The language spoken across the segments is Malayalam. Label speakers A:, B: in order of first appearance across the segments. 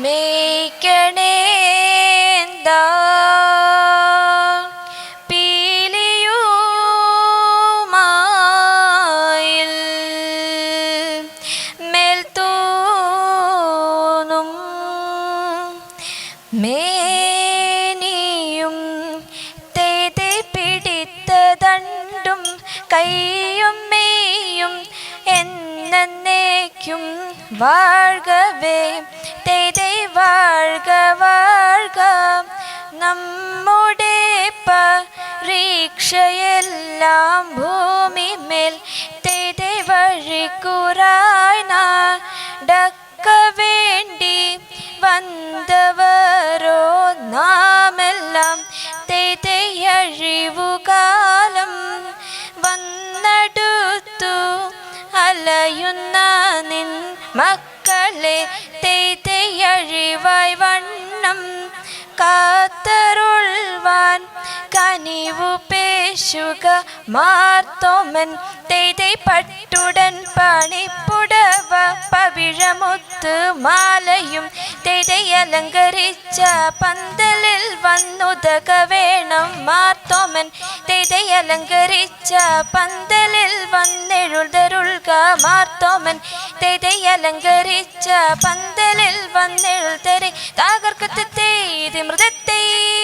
A: മേയ്ക്കണേ മേനിയും തേതെ പിടിത്തതണ്ടും കൈയും മെയ്യും എന്നേക്കും വാഴ്കവേ. വാഴക വാഴ്ക നമ്മുടെ പരീക്ഷയെല്ലാം ഭൂമി മേൽ തേതെ വഴിക്കുറായി നടക്ക വേണ്ടി വന്നവരോ നാമെല്ലാം തേതയഴിവുകാലം വന്നടുത്തു അലയുന്ന നിൻ മക്കളെ തെയ്തയഴിവായി വണ്ണം. കാത്തരുൾവാൻ കനിവു പേശുക മാർത്തോമൻ. തേതൈ പട്ടുടൻ പണിപ്പുടവ പവിഴമുത്ത് മാലയും അലങ്കരിച്ച പന്തലിൽ വന്നുതക വേണം മാർത്തോമൻ. തേതയ അലങ്കരിച്ച പന്തലിൽ വന്നെഴുതരുൾക മാർത്തോമൻ. തേതയ അലങ്കരിച്ച പന്തലിൽ വന്നെഴുതരെ. താകർക്കത്തെ മൃതത്തെ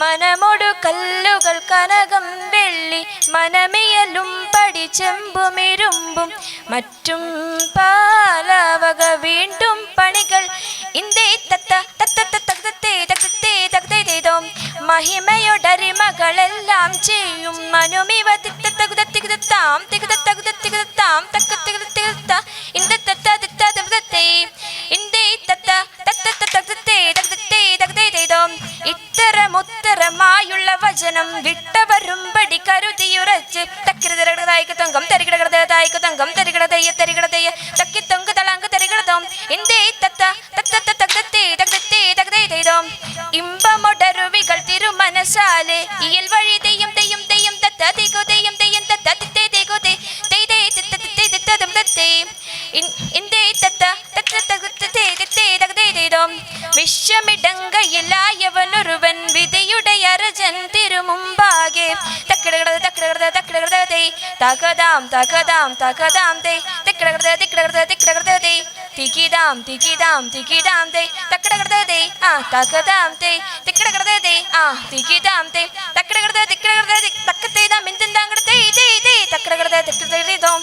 A: മനമൊടു കല്ലുകൾ കനകം വെള്ളി മനമിയലും പടിച്ചെമ്പുമിരുമ്പും മറ്റും പാലാവക വീണ്ടും പണികൾ മഹിമയോടരിമകളെല്ലാം ചെയ്യും മനുമിവ തിത്ത തകുത തികുതാം തികുത ഇത്തരമുത്തരമായുള്ള വിട്ടവരും പടി കരുതിയുറച്ച്. തക്കിരതരകതായിക്ക് തങ്കം തരികിടകടതായിക്ക് തങ്കം. തരികിടതയ്യ തരികിടതയ്യ തക്കി തൊങ്ക് തളാങ്ക് തരികിടതോം എന്തേ തത്ത തത്ത തത്തേ തത്തേ തകതേ ഇമ്പമൊടരുവികൾ തിരുമനസാലെ ഇയൽ വഴി വിശ്വമിടങ്കയിലായവനൊരുവൻ വിധിയുടെ അരജൻ തിരുമുമ്പാകെ. തക്കിടകിടത് തക്കിടകിടത് തക്കിടകിടത് തേ തകതാം തകതാം തകതാം തേ തിക്കിടകിടത് തിക്കിടകിടത് തിക്കിടകിടത് തിക്കിതാം തിക്കിതാം തികിതാം തേ തക്കിടകിടത് ആ തക്കതാം തേ തിക്കിടകിടത് ആ തിക്കിതാം തേ തക്കിടകിടത് തിക്കിടകിടത് തക്കത്തേതാം എന്തിന്താങ്കടത്തേ തേ തേ തക്കിടകിടത് തിക്കിടതേതോം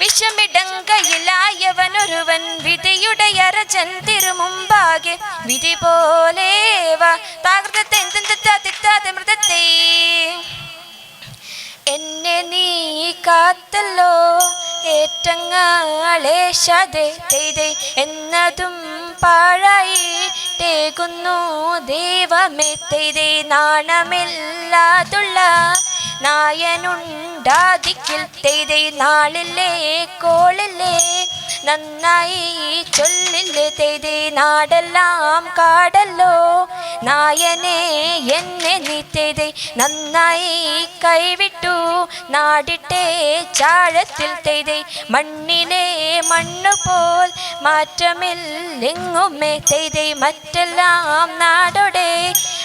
A: വിഷമിടങ്കയിലായവനൊരുവൻ വിധിയുടെ അരജൻ തിരുമുമ്പാകെ വിധി പോലെ താകൃതത്തെ തിത്താതെ മൃതത്തെ എന്നെ നീ കാത്തല്ലോ ഏറ്റങ്ങളേശതെ ചെയ്തേ എന്നതും പാഴായിട്ടേകുന്നു ദൈവമേ. തെയ്തേ നാണമില്ലാതുള്ള നായനുണ്ടാതിക്കിൽ. തെയ്തേ നാളില്ലേ കോളില്ലേ നന്നായി ചൊല്ലില്ലേ തെയ്തേ നാടെല്ലാം കാടല്ലോ. നായനെ എന്നെ നീ തെയ്തേ നന്നായി കൈവിട്ടു. നാടിട്ടെ ചാഴത്തിൽ തേതേ മണ്ണിലെ മണ്ണു പോൽ മാറ്റമില്ലെങ്ങുമേ തേതേ മറ്റെല്ലാം നാടോടെ.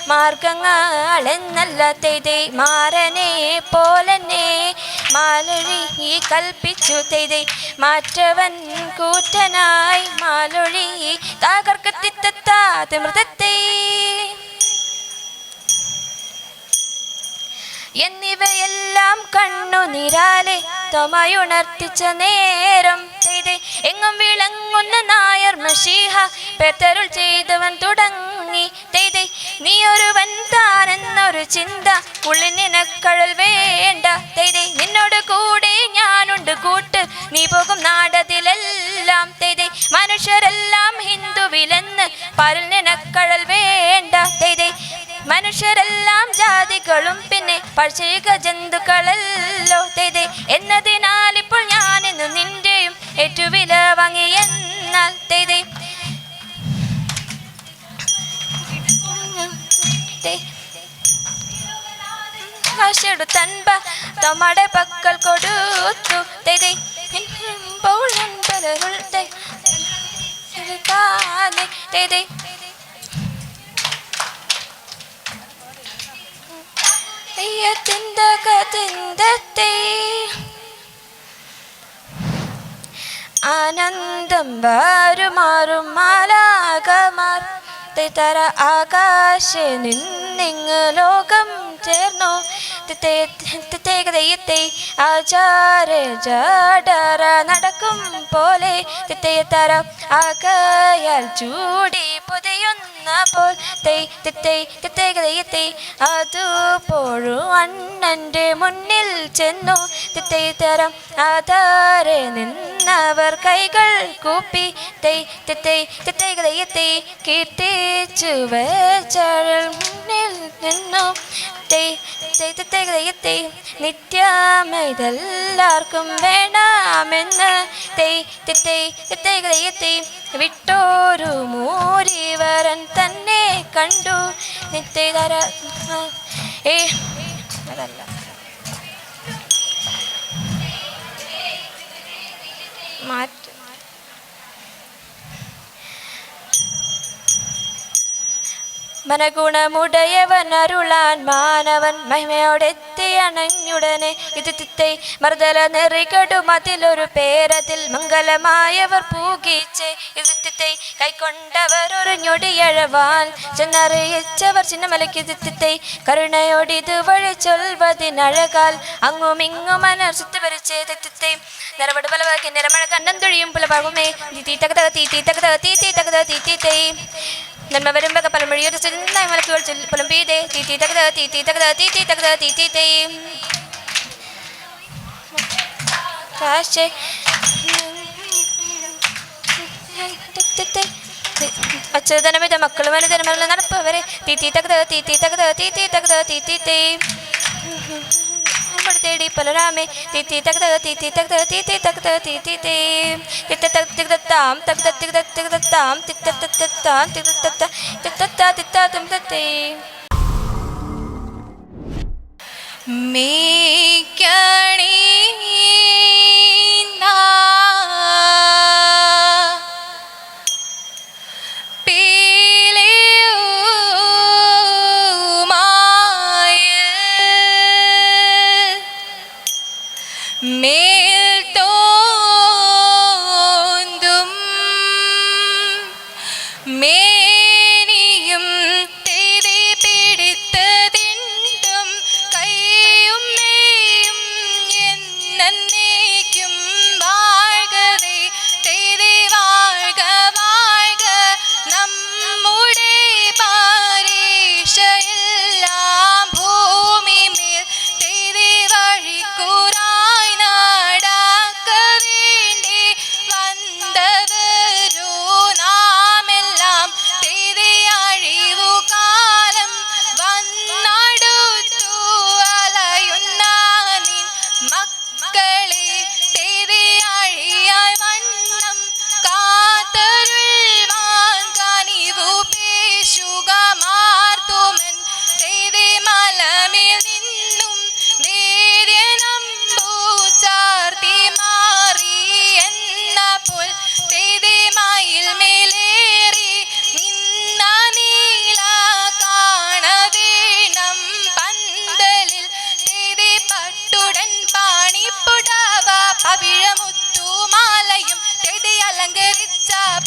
A: മാർഗങ്ങൾ എന്നല്ല തേതേ മാറനെ പോലെന്നെ മാലൊഴി കൽപ്പിച്ചു തെയ്തേ. മാറ്റവൻ കൂറ്റനായി മാലൊഴി തകർക്കത്തിത്താതെ മൃതത്തെ. എന്നിവയെല്ലാം കണ്ണു നിരാലെ തൊമയുണർത്തിച്ച നേരം ചെയ്തേ എങ്ങും വിളങ്ങുന്ന നായർ മഷീഹ പെത്തരുൾ ചെയ്തവൻ തുടങ്ങി. ചെയ്തേ നീ ഒരു താനെന്നൊരു ചിന്ത ഉള്ളിൽ നിനക്കഴൽ വേണ്ട. നിന്നോട് കൂടെ ഞാനുണ്ട് കൂട്ട്. നീ പോകും നാടതിലെല്ലാം. ചെയ്തേ മനുഷ്യരെല്ലാം ഹിന്ദുവിലെന്ന് പരൽ നിനക്കഴൽ വേണ്ട. മനുഷ്യരെല്ലാം ജാതികളും പിന്നെ പഴചിക ജന്തുക്കളല്ലോ. തെയ്തേ എന്നതിനാൽ ഇപ്പോൾ ഞാനിന്ന് നിന്റെയും ഏറ്റുവില വാങ്ങി എന്നാൽ. തെയ്തേ തേ അയ്യത്തിന്റെ കതിന്റെ ആനന്ദം വാരുമാറും മാലാകമാർ തര ആകാശ നിന്നിങ്ങ് ലോകം ചേർന്നു. തെയ്യത്തെ ആചാര ജാടറ നടക്കും പോലെ തിത്തയത്തര ആകയാൽ ചൂടി തിത്തൈ തിത്തേകതയ്യത്തെ അതുപോഴും അണ്ണന്റെ മുന്നിൽ ചെന്നു തിത്തൈത്തരം ആധാരെ നിന്നവർ കൈകൾ കൂപ്പി തെയ് തിത്തൈ തിത്തേകതയ്യത്തെ കീർത്തിച്ചു വെച്ചഴൽ മുന്നിൽ നിന്നു തെയ് തിത്തേകതയ്യത്തെ നിത്യമൈതെല്ലാവർക്കും വേണമെന്ന് തെയ് തിത്തൈ തിത്തേകതയ്യത്തെ വിട്ടോരു മൂരിവരൻ തന്നെ കണ്ടു. നിത്യതര ഏ അതല്ല. മനഗുണമുടയവൻ അരുളാൻ മാനവൻ മഹിമയോടെത്തി അണഞ്ഞുടനെ ഇത് തിത്തൈ മർദ്ദല നിറികടും അതിലൊരു പേരതിൽ മംഗലമായവർ പൂകിച്ചേ ഇത് തിത്തൈ കൈക്കൊണ്ടവർ ഒരു ഞൊടിയഴവാൻ ചെന്നറിയിച്ചവർ ചിന്നമലയ്ക്ക്. തിത്തൈ കരുണയോടിത് വഴി ചൊൽവതിനഴകാൽ അങ്ങും ഇങ്ങും സുത്തുവരിച്ചേ തിത്തൈ നിറവട് പലവാക്കി നിറമഴ കണ്ണൻ തൊഴിയും പുലപാകുമേ തീ തകതക തീ തീ തകതക തീ തീ തകതക തീ തീ തൈ. നന്മ വരുമ്പക പലമൊഴിയൊരു ചെന്നായി മലക്കുകൾ പുലമ്പീതേ തീ തീ തകത തീ തീ തകതക തീ തീ തകതക തീ തീ തൈ. കാശേ. അച്യുതനമിത മക്കളും വലുതനമല്ല നടപ്പവരെ. തീ തീ തകത തീ തീ തകത തീ തീ. തകത തീ തീ തേ തേടി പലരാമേ തീ തീ തകത തീ തീ തകത തീ തീ തകത തീ തീ തേ തിത്ത തക് തികതാം തകത തികത തികതാം തിത്ത തത്താം തികതത്ത തിത്തത്ത തിത്ത തം തത്തേ
B: മേൽ മേനിയും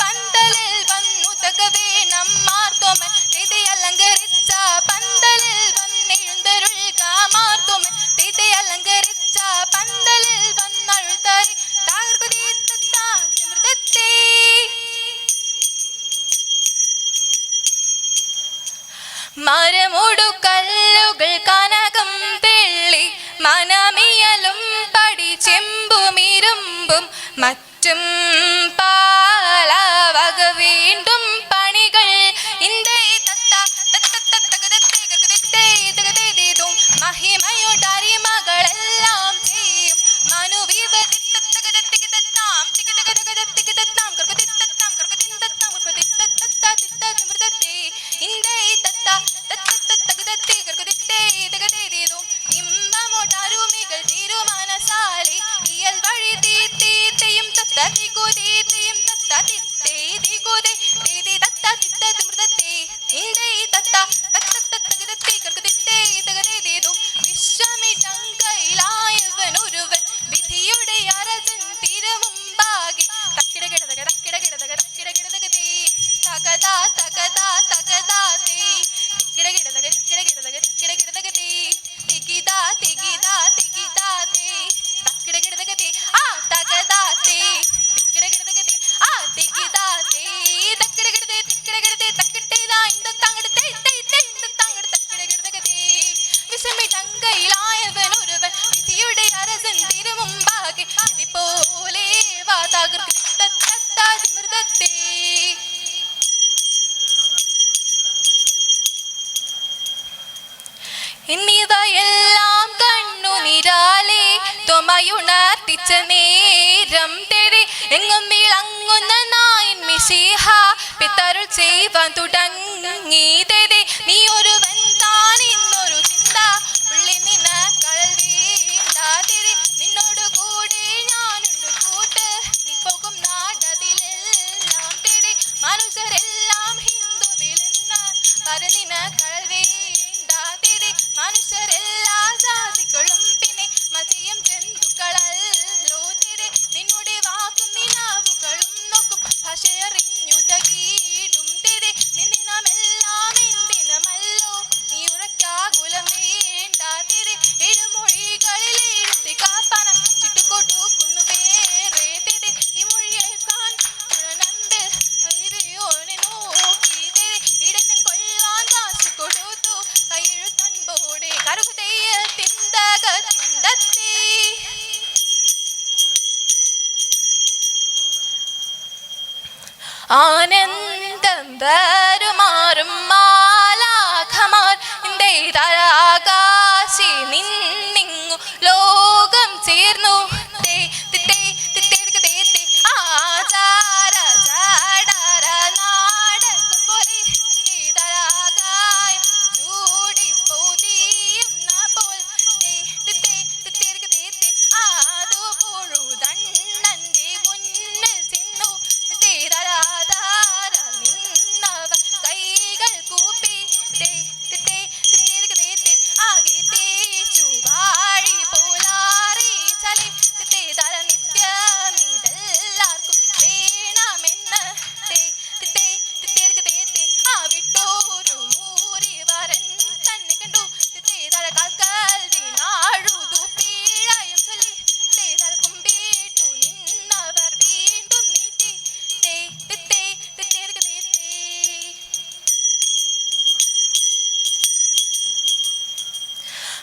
B: പന്തലിൽ വന്നുതക വേണം മാർത്തോമൻ തെതി അലങ്കരിച്ച പന്തലിൽ വന്നെഴുന്തരുൾക മാർത്തോമൻ തെതി അലങ്കരിച്ച പന്തലിൽ വന്നഴുതറി താർകുതി മൃതത്തെ മരമോടു കല്ലുകൾ കനകം വെള്ളി മനമിയലും പടി ചെമ്പുമിരുമ്പും മറ്റും ചെയ്വാൻ തുടങ്ങി നീ ഒരു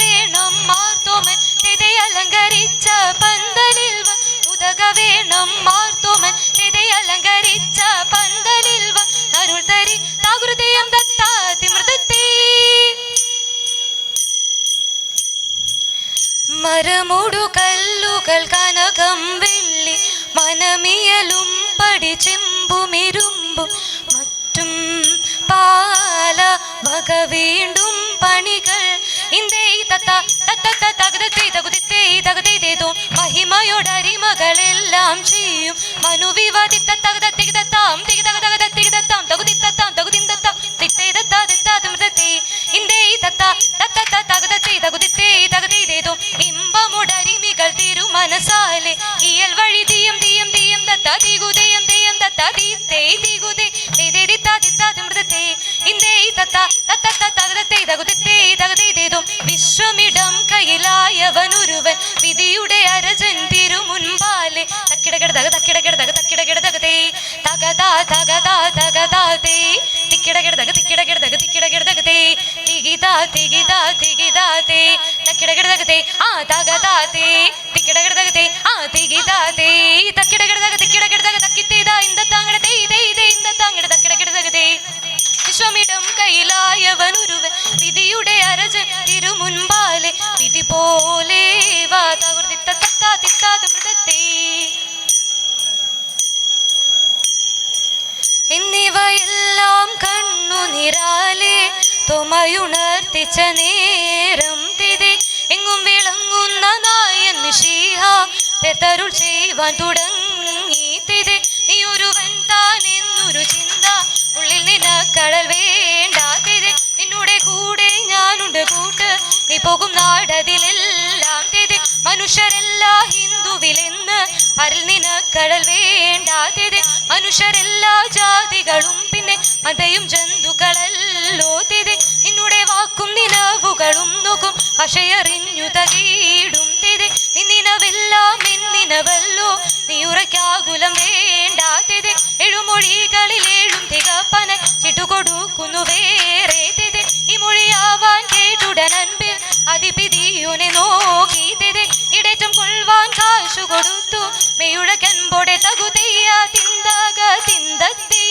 C: വേണം. മാർത്തോമൻ ഹൃദയലങ്കരിച്ച പന്തലിൽ ഉതക വേണം. മാർത്തോമൻ ഹൃദയലങ്കരിച്ച പന്തലിൽ അരുൾ തരി താകൃതയം ദത്താതിമൃതത്തെ മരമൂടു കല്ലുകൾ കനകം വെള്ളി മനമിയലും പടി ചെമ്പുമിരുമ്പും മറ്റും പാല വക വീണ്ടും പണികൾ ഇന്ദേ തത്ത തത്ത തകതത്തെ തകുതിത്തെ തകതേതേതോ ചെയ്യും. മനുവിവാദിത്ത തകത തികതത്താം തികതക തകത തികതത്താം. തകുതിത്തത്താം തകുതിന്തത്താം തിത്തേതത്താ തിത്താതിമൃതത്തെ ഇന്ദേ തത്ത തത്ത തകതത്തെ തകുതിത്തെ തകതേതേതോ ഇമ്പമുടരിമികൾ തിരുമനസാലെ. ഇയൽ വഴി തീയം തീയം തീയം തത്ത ദിഗുദയം ദയം തത്ത തീത്തേ തേതേതിത്താ വിശ്വമിടം വിധിയുടെ അരജൻ തിരുമുൻപാലെ. തക്കിടകിടതക തക്കിടകിടതക തേ. തകതാ തകതാ തകതാതേ തിക്കിടകിടതക തിക്കിടകിടതക തിക്കിടകിടതകതേ തികിതാ തികിതാ തികിതാതേ തക്കിടകിടതകതേ ആ തകതാതേ തിക്കിടകിടതകതേ ആ തികിതാതേ തക്കിടകിടതക തിക്കിടകിടതക തക്കിത്തേതാ ഇന്ത താങ്ങട തേ തേ തേ ഇന്ത താങ്ങട തക്കിടകിടതകതേ വിശ്വമിടം കയ്യിലായവനൊരുവൻ. വിധിയുടെ അരജൻ തിരുമുൻപാലെ വിധി പോലെ മൃതത്തെ എന്നിവയെല്ലാം കണ്ണു നിരാലെ തൊമയുണർത്തിച്ച നേരം തിരി എങ്ങും വിളങ്ങുന്ന നായൻ മിഷീഹ പെത്തരുൾ ചെയ്യുവാൻ തുടങ്ങി തിരി നീ ഒരുവൻ താൻ എന്നൊരു ചിന്ത ഉള്ളിൽ നിനക്കടൽ വേണ്ടാത്തത്. നിന്നോടെ കൂടെ ഞാനുണ്ട് കൂട്ട്. നീ പോകും നാടതിലെല്ലാം തേത്. മനുഷ്യരെല്ലാ ഹിന്ദുവിലെന്ന്. പരൽ നിനക്കടൽ വേണ്ടാത്തത്. മനുഷ്യരെല്ലാ ജാതികളും പിന്നെ മതയും ജന്തുക്കളല്ലോ തേത്. നിന്നുടെ വാക്കും നിലവുകളും നോക്കും. പക്ഷയറിഞ്ഞു തകീടും തേത്. നിന്നിനവെല്ലാം എന്നിനവല്ലോ നീ ഉറക്കാകുലം വേണ്ടാത്തത് ചിട്ടുകൊടുക്കുന്നു വേറെ ഈ മൊഴിയാവാൻ കേട്ടുടൻ അൻപിൽ അതിപിതിയുനെ നോക്കി ഇടേറ്റം കൊള്ളുവാൻ കാശു കൊടുത്തു. മെയുഴക്കൻപോടെ തകുതയ്യ തിന്തക തിന്തത്തീ.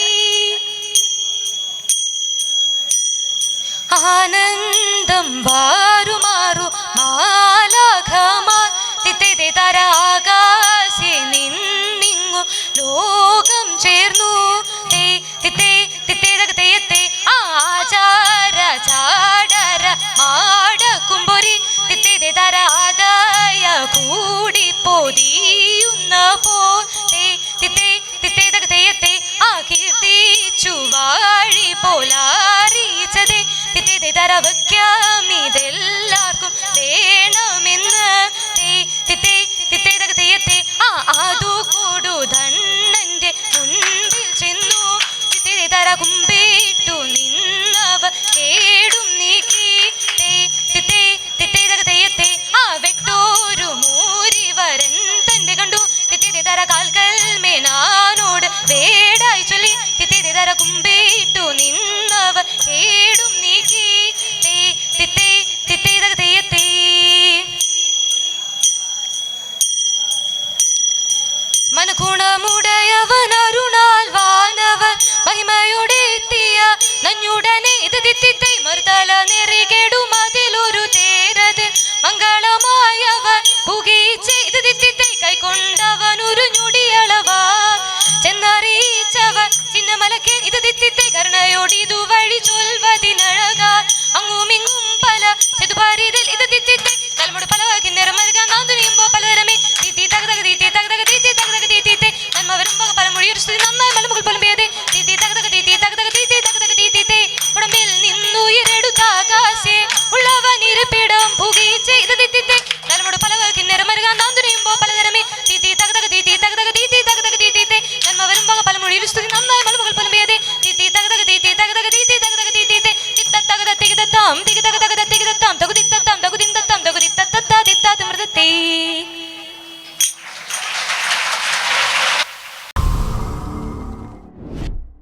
C: ആനന്ദം വാരുമാറു മാലാഘമാ തിത്തെ നിന്നിങ്ങു ലോകം ചേർന്നു. തേ തിത്തേ മാടക്കുമ്പൊരി തരാതായ കൂടി പൊതിയുന്ന പോ തേ തിത്തേ തിത്തേ തകതയത്തെ ആ കീർത്തിച്ചു വാഴി പോലാറിയിച്ചതേ തിത്തേ തരവയ്ക്കാം ഇതെല്ലാവർക്കും വേണമെന്ന്. തിത്തേ തിത്തേ തകതയത്തെ ആ ആദു കൊടു ധണ്ണന്റെ മുൻപിൽ ചെന്നു. തര കുമ്പിട്ടു നിന്നവ കേടും നീക്കി. തേ